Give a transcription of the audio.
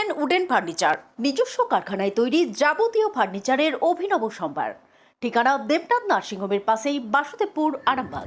Arambagh wooden furniture, নিজস্ব কারখানায় তৈরি যাবতীয় ফার্নিচারের অভিনব সম্ভার। ঠিকানা দেবনাথ নার্সিংহোমের পাশেই Basudebpur, Arambagh.